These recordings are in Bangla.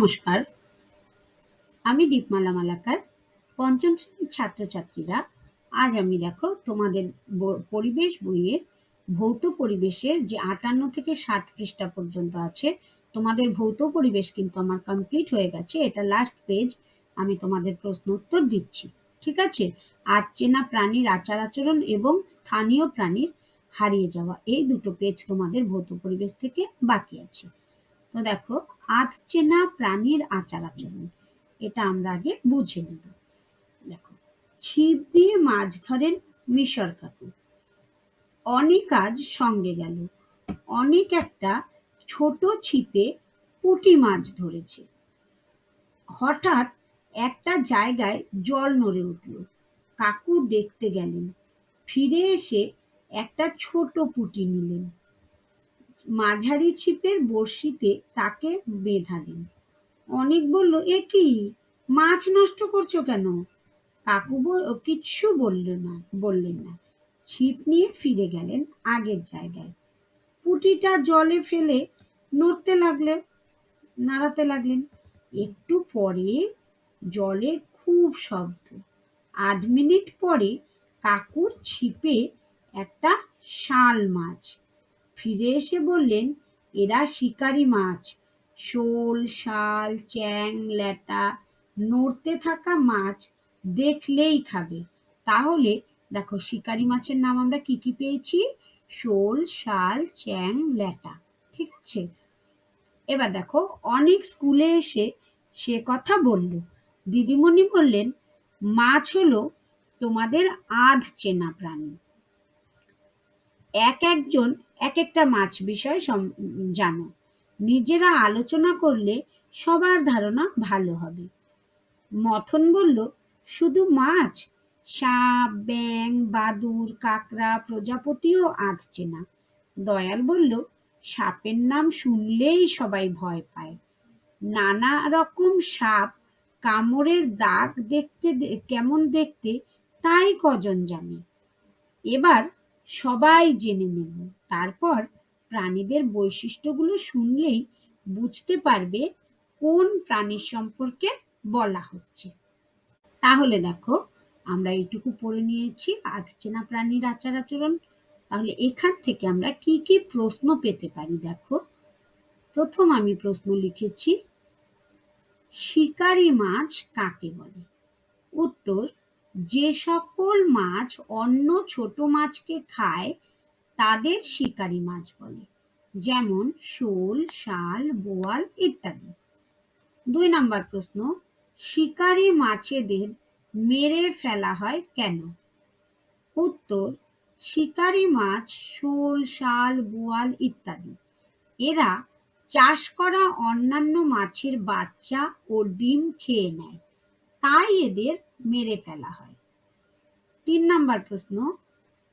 নমস্কার। আমি দীপমালা মালাকার পঞ্চম শ্রেণির ছাত্রছাত্রীরা। আজ আমি দেখো তোমাদের পরিবেশ বইয়ের ভৌত পরিবেশের যে আটান্ন থেকে ষাট পৃষ্ঠা পর্যন্ত আছে, তোমাদের ভৌত পরিবেশ কিন্তু আমার কমপ্লিট হয়ে গেছে। এটা লাস্ট পেজ আমি তোমাদের প্রশ্ন উত্তর দিচ্ছি। ঠিক আছে? আজ চেনা প্রাণীর আচার আচরণ এবং স্থানীয় প্রাণীর হারিয়ে যাওয়া, এই দুটো পেজ তোমাদের ভৌত পরিবেশ থেকে বাকি আছে। তো দেখো, আধ চেনা প্রাণীর আচার আচরণ। এটা আমরা আগে বুঝে নেব। দেখো, ছিপ দিয়ে মাছ ধরেন মিশর কাকু। অনেক আজ সঙ্গে গেল। অনেক একটা ছোট ছিপে পুঁটি মাছ ধরেছে। হঠাৎ একটা জায়গায় জল নড়ে উঠল। কাকু দেখতে গেলেন। ফিরে এসে একটা ছোট পুঁটি নিলেন। মাঝারি ছিপের বড়শিতে তাকে বেঁধালেন অনেক বলল, এ কি? মাছ নষ্ট করছ কেন? কাকু কিচ্ছু বলল না, বললেন না। ছিপ নিয়ে ফিরে গেলেন আগের জায়গায়। পুঁটিটা জলে ফেলে নড়তে লাগলেন, নাড়াতে লাগলেন। একটু পরে জলে খুব শব্দ। আধ মিনিট পরে কাকুর ছিপে একটা শাল মাছ ফিরে এসে বললেন, এরা শিকারি মাছ। শোল, শাল, চ্যাং, ল্যাটা, নড়তে থাকা মাছ দেখলেই খাবে। তাহলে দেখো শিকারি মাছের নাম আমরা কি কি পেয়েছি? শোল, শাল, চ্যাং, ল্যাটা। ঠিক আছে? এবার দেখো, অনেক স্কুলে এসে সে কথা বলল। দিদিমণি বললেন, মাছ হলো তোমাদের আধ চেনা প্রাণী। এক একজন, এক একটা মাছ বিষয় জানো। নিজেরা আলোচনা করলে সবার ধারণা ভালো হবে। মথন বলল, শুধু মাছ? সাপ ব্যাং বাদুর, কাকড়া, প্রজাপতিও আঁচছে না দয়াল বলল, সাপের নাম শুনলেই সবাই ভয় পায়। নানা রকম সাপ, কামড়ের দাগ দেখতে কেমন দেখতে তাই কজন জানে? এবার সবাই জেনে নেব। তারপর প্রাণীদের বৈশিষ্ট্যগুলো শুনলেই বুঝতে পারবে কোন প্রাণীর সম্পর্কে বলা হচ্ছে। তাহলে দেখো, আমরা এইটুকু পড়ে নিয়েছি। আজ চেনা প্রাণীর আচার আচরণ। তাহলে এখান থেকে আমরা কি কি প্রশ্ন পেতে পারি দেখো। প্রথম আমি প্রশ্ন লিখেছি, শিকারি মাছ কাকে বলে? উত্তর যে সকল মাছ অন্য ছোট মাছকে খায়, তাদের শিকারি মাছ বলে। যেমন শোল, শাল, বোয়াল ইত্যাদি। দুই নাম্বার প্রশ্ন, শিকারি মাছেদের মেরে ফেলা হয় কেন? উত্তর, শিকারি মাছ, শোল, শাল, বোয়াল ইত্যাদি। এরা চাষ করা অন্যান্য মাছের বাচ্চা ও ডিম খেয়ে নেয়। তাই এদের মেরে ফেলা হয়। তিন নাম্বার প্রশ্ন,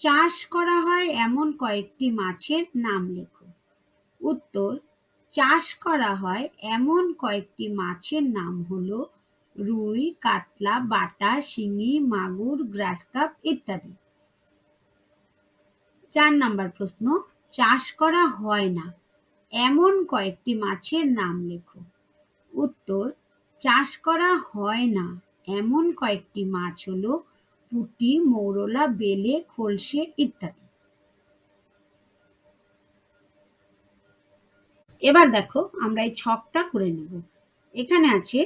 চাষ করা হয় এমন কয়েকটি মাছের নাম লেখো। উত্তর, চাষ করা হয় এমন কয়েকটি মাছের নাম হলো রুই, কাতলা, বাটা, শিঙি, মাগুর, গ্রাসকাপ ইত্যাদি। চার নাম্বার প্রশ্ন, চাষ করা হয় না, এমন কয়েকটি মাছের নাম লেখো। উত্তর চাষ করা হয় না। এমন কয়েকটি মাছ হলো পুঁটি, মৌরলা, বেলে, খলসে ইত্যাদি। এবার দেখো, আমরা এই ছকটা করে নেব। এখানে আছে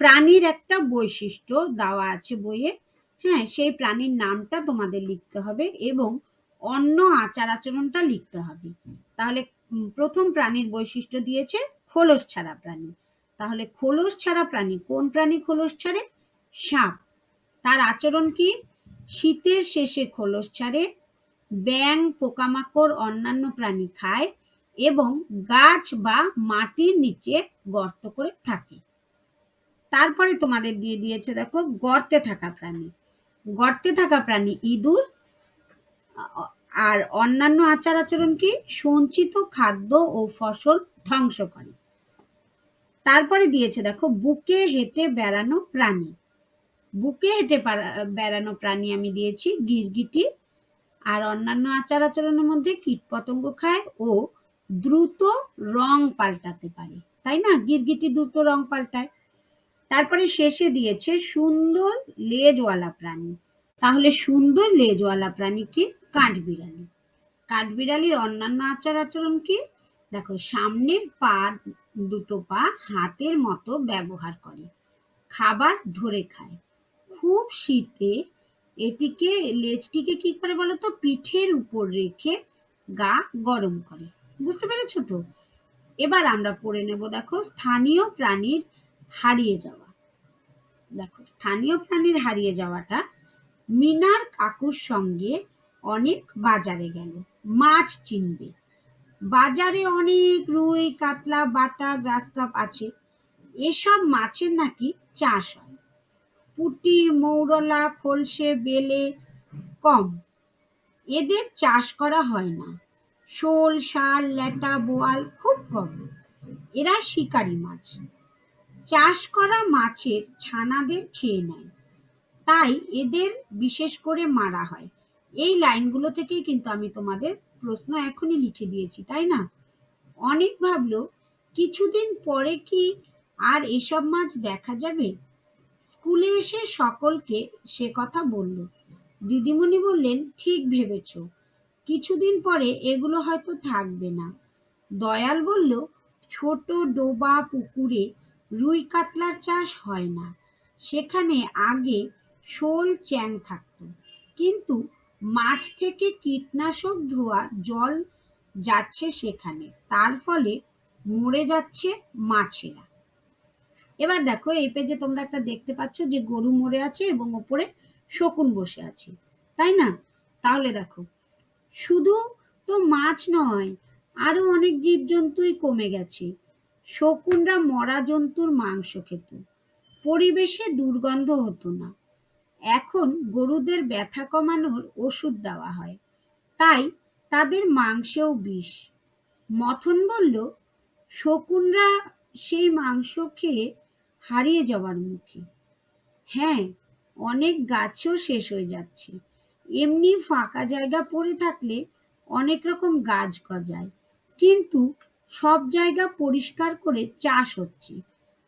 প্রাণীর একটা বৈশিষ্ট্য দেওয়া আছে বইয়ে। হ্যাঁ সেই প্রাণীর নামটা তোমাদের লিখতে হবে এবং অন্য আচার আচরণটা লিখতে হবে। তাহলে প্রথম প্রাণীর বৈশিষ্ট্য দিয়েছে খোলস ছাড়া প্রাণী। তাহলে খোলস ছাড়া প্রাণী, কোন প্রাণী খোলস ছাড়ে? সাপ। তার আচরণ কি? শীতের শেষে খোলস ছাড়ে ব্যাং পোকামাকড়, অন্যান্য প্রাণী খায় এবং গাছ বা মাটির নিচে গর্ত করে থাকে। তারপরে তোমাদের দিয়ে দিয়েছে দেখো, গর্তে থাকা প্রাণী। গর্তে থাকা প্রাণী ইঁদুর আর অন্যান্য আচার আচরণ কি? সঞ্চিত খাদ্য ও ফসল ধ্বংস করে। তারপরে দিয়েছে, দেখো, বুকে হেঁটে বেড়ানো প্রাণী। বুকে হেঁটে বেড়ানো প্রাণী আমি দিয়েছি, গিরগিটি। আর অন্যান্য আচার আচরণের মধ্যে কীটপতঙ্গ খায় ও দ্রুত রং পাল্টাতে পারে। তাই না? গিরগিটি দুটো রং পাল্টায়। তারপরে শেষে দিয়েছে সুন্দর লেজওয়ালা প্রাণী। তাহলে সুন্দর লেজওয়ালা প্রাণী কি? কাঠবিড়ালি। কাঠবিড়ালির অন্যান্য আচার আচরণ কি? দেখো, সামনের পা দুটো পা হাতের মতো ব্যবহার করে। খাবার ধরে খায়। খুব শীতে এটিকে, লেজটিকে কি করে বলতো পিঠের উপর রেখে গা গরম করে। বুঝতে পেরেছ তো? এবার আমরা পড়ে নেব, দেখো, স্থানীয় প্রাণীর হারিয়ে যাওয়া। দেখো, স্থানীয় প্রাণীর হারিয়ে যাওয়াটা মিনার কাকুর সঙ্গে অনেক বাজারে গেল। মাছ চিনবে। বাজারে অনেক রুই, কাতলা, বাটা গ্রাস কাপ আছে। এসব মাছের নাকি চাষ হয়। পুঁটি, মৌরলা, খলসে, বেলে কম। এদের চাষ করা হয় না। শোল, শাল, ল্যাটা, বোয়াল খুব কম। এরা শিকারী মাছ। চাষ করা মাছের ছানাদের খেয়ে নেয়। তাই এদের বিশেষ করে মারা হয়। এই লাইনগুলো থেকেই কিন্তু আমি তোমাদের প্রশ্ন এখনই লিখে দিয়েছি, তাই না? অনেক ভাবলো, কিছুদিন পরে কি আর এসব মাছ দেখা যাবে? স্কুলে এসে সকলকে সে কথা বলল। দিদিমণি বললেন, ঠিক ভেবেছ। কিছুদিন পরে এগুলো হয়তো থাকবে না। দয়াল বলল, ছোট ডোবা পুকুরে রুই কাতলার চাষ হয় না। সেখানে আগে শোল চ্যাং থাকতো। কিন্তু মাঠ থেকে কীটনাশক ধোয়া জল যাচ্ছে সেখানে। তার ফলে মরে যাচ্ছে মাছেরা। এবার দেখো, এই পেজে তোমরা একটা দেখতে পাচ্ছ যে গরু মরে আছে এবং ওপরে শকুন বসে আছে। তাই না? তাহলে দেখো, শুধু তো মাছ নয়, আরও অনেক জীবজন্তুই কমে গেছে। শকুনরা মরা জন্তুর মাংস খেত। পরিবেশে দুর্গন্ধ হতো না। এখন গরুদের ব্যথা কমানোর ওষুধ দেওয়া হয়। তাই তাদের মাংসেও বিষ। মথন বলল, শকুনরা সেই মাংস খেয়ে হারিয়ে যাওয়ার মুখে। হ্যাঁ অনেক গাছও শেষ হয়ে যাচ্ছে। এমনি ফাঁকা জায়গা পড়ে থাকলে অনেক রকম গাছ গজায়। কিন্তু সব জায়গা পরিষ্কার করে চাষ হচ্ছে।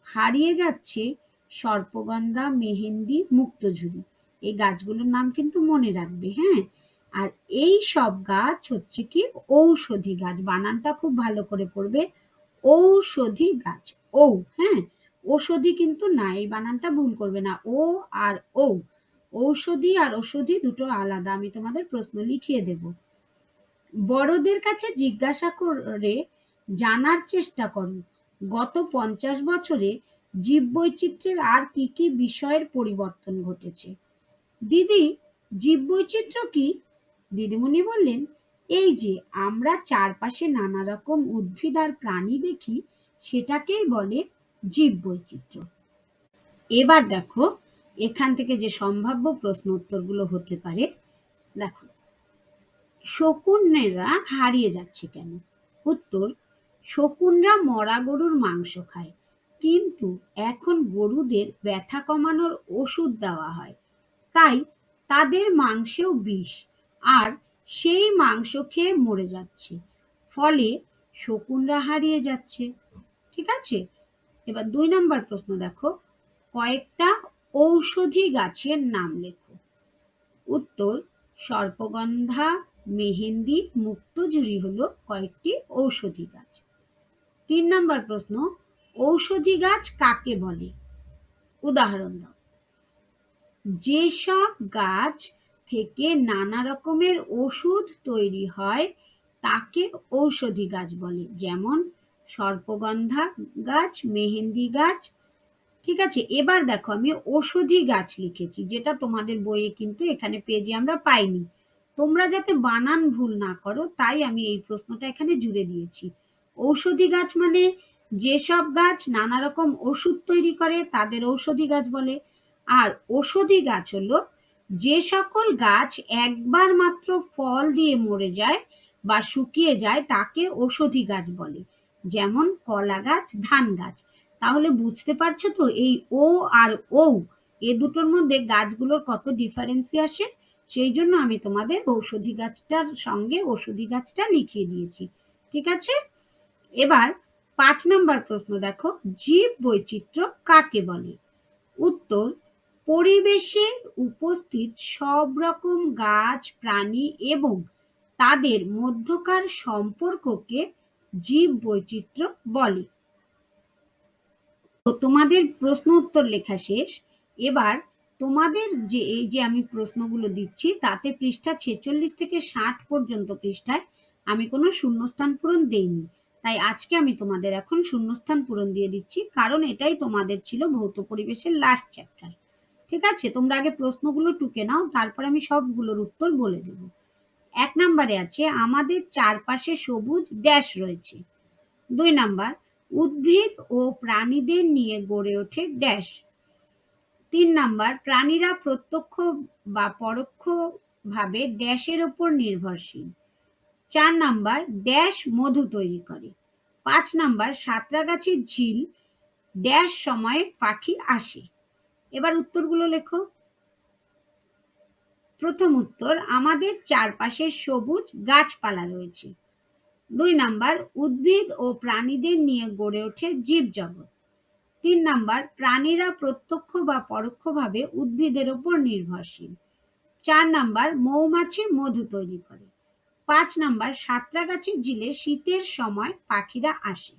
হারিয়ে যাচ্ছে সর্পগন্ধা, মেহেন্দি, মুক্তঝুরি। এই গাছগুলোর নাম কিন্তু মনে রাখবে হ্যাঁ? আর এই সব গাছ হচ্ছে কি ঔষধি গাছ। বানানটা খুব ভালো করে পড়বে। ঔষধি গাছ ও হ্যাঁ? ঔষধি কিন্তু না, এই বানানটা ভুল করবে না। ও আর ও ঔষধি আর ঔষধি দুটো আলাদা, আমি তোমাদের প্রশ্ন লিখিয়ে দেব। বড়দের কাছে জিজ্ঞাসা করে জানার চেষ্টা করো। গত পঞ্চাশ বছরে জীববৈচিত্র্যের আর কি কি বিষয়ের পরিবর্তন ঘটেছে? দিদি, জীববৈচিত্র্য কি? দিদিমণি বললেন, এই যে আমরা চারপাশে নানা রকম উদ্ভিদ আর প্রাণী দেখি, সেটাকেই বলে জীববৈচিত্র্য। এবার দেখো, এখান থেকে যে সম্ভাব্য প্রশ্ন উত্তরগুলো হতে পারে, দেখো। শকুনেরা হারিয়ে যাচ্ছে কেন? উত্তর, শকুনরা মরা গরুর মাংস খায়। কিন্তু এখন গরুদের ব্যথা কমানোর ওষুধ দেওয়া হয়। তাই তাদের মাংসেও বিষ, আর সেই মাংস খেয়ে মরে যাচ্ছে। ফলে শকুনরা হারিয়ে যাচ্ছে। ঠিক আছে? এবার দুই নম্বর প্রশ্ন দেখো। কয়েকটা ঔষধি গাছের নাম লেখো। উত্তর, সর্পগন্ধা, মেহেন্দি মুক্তজুরি হলো কয়েকটি ঔষধি গাছ। তিন নম্বর প্রশ্ন ঔষধি গাছ কাকে বলে? উদাহরণ দাও। যেসব গাছ থেকে নানা রকমের ওষুধ তৈরি হয়, তাকে ঔষধি গাছ বলে। যেমন সর্পগন্ধা গাছ, মেহেন্দি গাছ, ঠিক আছে? এবার দেখো, আমি ঔষধি গাছ লিখেছি, যেটা তোমাদের বইয়ে কিন্তু এখানে পেজে আমরা পাইনি। তোমরা যাতে বানান ভুল না করো, তাই আমি এই প্রশ্নটা এখানে জুড়ে দিয়েছি। ঔষধি গাছ মানে যেসব গাছ নানা রকম ওষুধ তৈরি করে তাদের ঔষধি গাছ বলে। আর ঔষধি গাছ হলো যে সকল গাছ একবার মাত্র ফল দিয়ে মরে যায় বা শুকিয়ে যায় তাকে ঔষধি গাছ বলে। যেমন কলা গাছ, ধান গাছ। তাহলে বুঝতে পারছ তো এই ও আর ও এ দুটোর মধ্যে গাছগুলোর কত ডিফারেন্সি আসে? সেই জন্য আমি তোমাদের ঔষধি গাছটার সঙ্গে ঔষধি গাছটা লিখিয়ে দিয়েছি। ঠিক আছে? এবার পাঁচ নম্বর প্রশ্ন দেখো, জীব বৈচিত্র্য কাকে বলে? উত্তর, পরিবেশে উপস্থিত সব রকম গাছ, প্রাণী এবং তাদের মধ্যকার সম্পর্ককে জীব বৈচিত্র্য বলে। তো তোমাদের প্রশ্ন উত্তর লেখা শেষ। এবার তোমাদের যে, এই যে আমি প্রশ্নগুলো দিচ্ছি, তাতে পৃষ্ঠা ছেচল্লিশ থেকে ষাট পর্যন্ত পৃষ্ঠায় আমি কোনো শূন্যস্থান পূরণ দেইনি। তাই আজকে আমি তোমাদের এখন শূন্যস্থান পূরণ দিয়ে দিচ্ছি, কারণ এটাই তোমাদের ছিল ভৌত পরিবেশের লাস্ট চ্যাপ্টার ঠিক আছে? তোমরা আগে প্রশ্নগুলো টুকে নাও, তারপর আমি সবগুলোর উত্তর বলে দেব। এক নম্বরে আছে, আমাদের চারপাশে সবুজ ড্যাশ রয়েছে। দুই নাম্বার, উদ্ভিদ ও প্রাণীদের নিয়ে গড়ে ওঠে ড্যাশ তিন নাম্বার, প্রাণীরা প্রত্যক্ষ বা পরোক্ষ ভাবে ড্যাশের ওপর নির্ভরশীল। চার নাম্বার ড্যাশ মধু তৈরি করে। পাঁচ নাম্বার সাঁতরাগাছির ঝিল ড্যাশ সময়ে পাখি আসে। এবার উত্তরগুলো লেখো। প্রথম উত্তর, আমাদের চারপাশে সবুজ গাছপালা রয়েছে। দুই নাম্বার, উদ্ভিদ ও প্রাণীদের নিয়ে গড়ে ওঠে জীবজগৎ। তিন নাম্বার, প্রাণীরা প্রত্যক্ষ বা পরোক্ষভাবে উদ্ভিদের ওপর নির্ভরশীল। চার নাম্বার, মৌমাছি মধু তৈরি করে। পাঁচ নাম্বার সাঁতরাগাছির ঝিলে শীতের সময় পাখিরা আসে।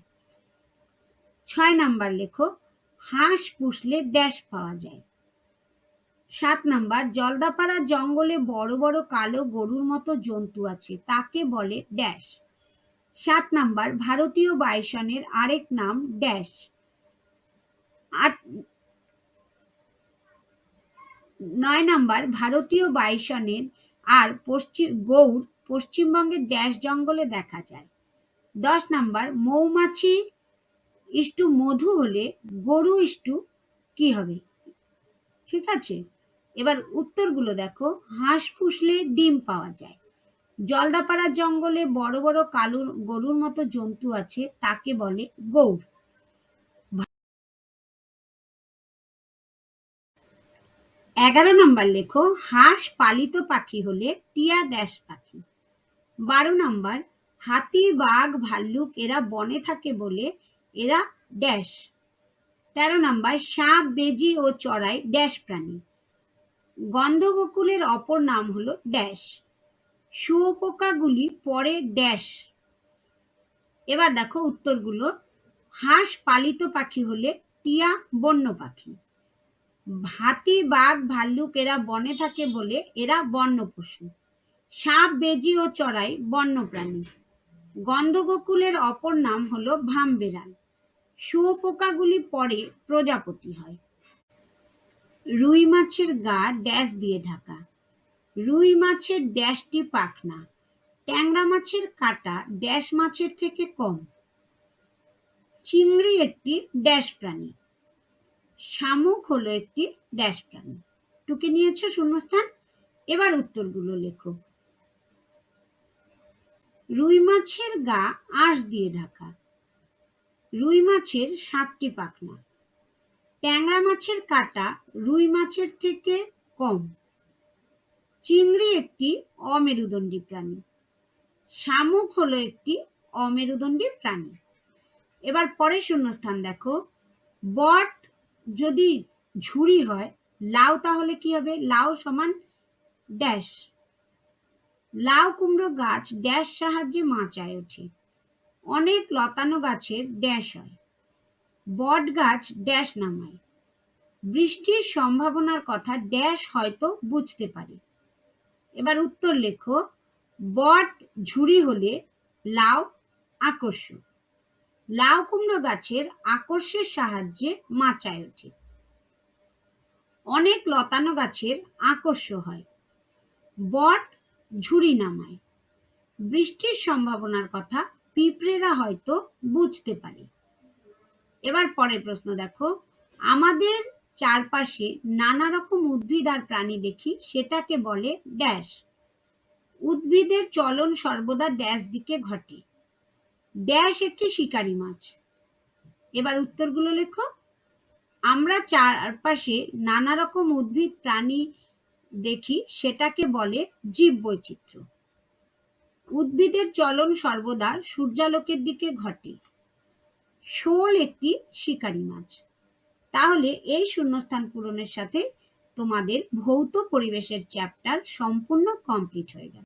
ছয় নাম্বার লেখো, হাঁস পুষলে ড্যাশ পাওয়া যায়। সাত নাম্বার, জলদাপাড়া জঙ্গলে বড় বড় কালো গরুর মতো জন্তু আছে, তাকে বলে ড্যাশ। সাত নাম্বার, ভারতীয় বাইসনের আরেক নাম ড্যাশ। আট, নয় নাম্বার, ভারতীয় বাইসনের আর পশ্চিম, গৌড় পশ্চিমবঙ্গের ড্যাশ জঙ্গলে দেখা যায়। দশ নাম্বার, মৌমাছি ইষ্টু মধু হলে গরু ইষ্টু কি হবে? ঠিক আছে? এবার উত্তরগুলো দেখো। হাঁস ফুসলে ডিম পাওয়া যায়। জলদাপাড়ার জঙ্গলে বড় বড় কালু গরুর মতো জন্তু আছে, তাকে বলে গৌড় এগারো নম্বর লেখো, হাঁস পালিত পাখি হলে টিয়া ড্যাশ পাখি। বারো নাম্বার, হাতি, বাঘ, ভাল্লুক, এরা বনে থাকে বলে এরা ড্যাশ। তেরো নাম্বার, সাপ, বেজি ও চড়াই ড্যাশ প্রাণী। গন্ধগোকুলের অপর নাম হলো ড্যাশ। শুয়োপোকাগুলি পরে ড্যাশ। এবার দেখো উত্তরগুলো। হাঁস পালিত পাখি হলে টিয়া বন্য পাখি। হাতি, বাঘ, ভাল্লুক এরা বনে থাকে বলে এরা বন্য পশু। সাপ, বেজি ও চড়াই বন্য প্রাণী গন্ধগোকুলের অপর নাম হলো ভামবেড়াল। শুয়োপোকাগুলি পরে প্রজাপতি হয়। রুই মাছের গা ড্যাশ দিয়ে ঢাকা। রুই মাছের ড্যাশটি পাখনা। ট্যাংরা মাছের কাটা ড্যাশ মাছের থেকে কম। চিংড়ি একটি ড্যাশ প্রাণী। শামুক হলো একটি ড্যাশ প্রাণী। টুকে নিয়েছ শূন্যস্থান। এবার উত্তরগুলো লেখো। রুই মাছের গা আঁশ দিয়ে ঢাকা। রুই মাছের সাতটি পাখনা। ট্যাংরা মাছের কাটা রুই মাছের থেকে কম। চিংড়ি একটি অমেরুদণ্ডী প্রাণী। শামুক হলো একটি অমেরুদণ্ডী প্রাণী। এবার পরের শূন্যস্থান দেখো। বট যদি ঝুড়ি হয়, লাউ তাহলে কি হবে? লাউ সমান ড্যাশ। লাউ কুমড়ো গাছ ড্যাশ সাহায্যে মাচায় ওঠে। অনেক লতানো গাছের ড্যাশ হয়। বট গাছ ড্যাশ নামায়। বৃষ্টির সম্ভাবনার কথা ড্যাশ হয়তো বুঝতে পারে। এবার উত্তর লেখো। বট ঝুড়ি হলে লাউ আকর্ষণ লাউ কুমড়ো গাছের আকর্ষের সাহায্যে মাচায় ওঠে। অনেক লতানো গাছের আকর্ষ হয়। বট ঝুড়ি নামায়। বৃষ্টির সম্ভাবনার কথা পিঁপড়েরা হয়তো বুঝতে পারে। এবার পরের প্রশ্ন দেখো। আমাদের চারপাশে নানা রকম উদ্ভিদ আর প্রাণী দেখি, সেটাকে বলে ড্যাশ। উদ্ভিদের চলন সর্বদা ড্যাশ দিকে ঘটে। ড্যাশ একটি শিকারী মাছ। এবার উত্তরগুলো লেখো। আমরা চারপাশে নানা রকম উদ্ভিদ, প্রাণী দেখি সেটাকে বলে জীব বৈচিত্র্য উদ্ভিদের চলন সর্বদা সূর্যালোকের দিকে ঘটে। শোল একটি শিকারী মাছ। তাহলে এই শূন্যস্থান পূরণের সাথে তোমাদের ভৌত পরিবেশের চ্যাপ্টার সম্পূর্ণ কমপ্লিট হয়ে গেল।